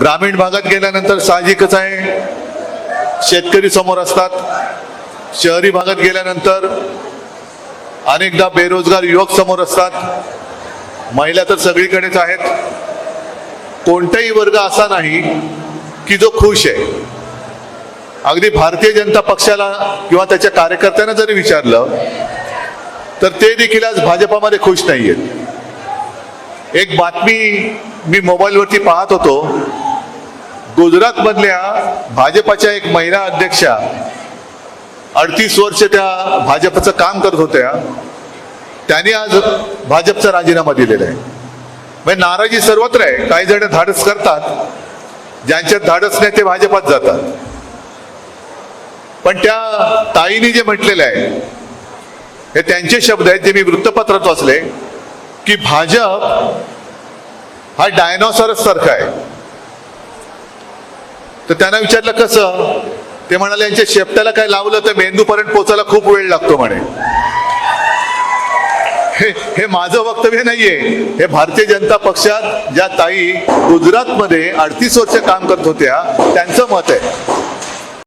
ग्रामीण भागात गेल्यानंतर साहजिकच आहे. शेतकरी समोर असतात. शहरी भागात गेल्यानंतर अनेकदा बेरोजगार युवक समोर असतात. महिला तर सगळीकडेच आहेत. कोणताही वर्ग असा नाही की जो खुश आहे. अगदी भारतीय जनता पक्षाला किंवा त्याच्या कार्यकर्त्यांना जरी विचारलं तर ते देखील आज भाजपामध्ये खुश नाही आहेत एक बातमी मी मोबाईलवरती पाहत होतो. गुजरातमधल्या भाजपाच्या एक महिला अध्यक्षा अडतीस वर्ष त्या भाजपचं काम करत होत्या. त्यांनी आज भाजपचा राजीनामा दिलेला आहे. म्हणजे नाराजी सर्वत्र आहे. काही जण धाडस करतात. ज्यांच्यात धाडस नाही ते भाजपात जातात. पण त्या ताईने जे म्हटलेलं आहे हे त्यांचे शब्द आहेत जे मी वृत्तपत्रात वाचले की भाजप हा डायनॉसॉरस सारखा आहे. तर त्यांना विचारलं कसं? ते म्हणाले यांच्या शेपट्याला काय लावलं तर मेंदूपर्यंत पोचायला खूप वेळ लागतो म्हणे. हे हे माझं वक्तव्य नाहीये. हे भारतीय जनता पक्षात ज्या ताई गुजरातमध्ये अडतीस वर्ष काम करत होत्या त्यांचं मत आहे.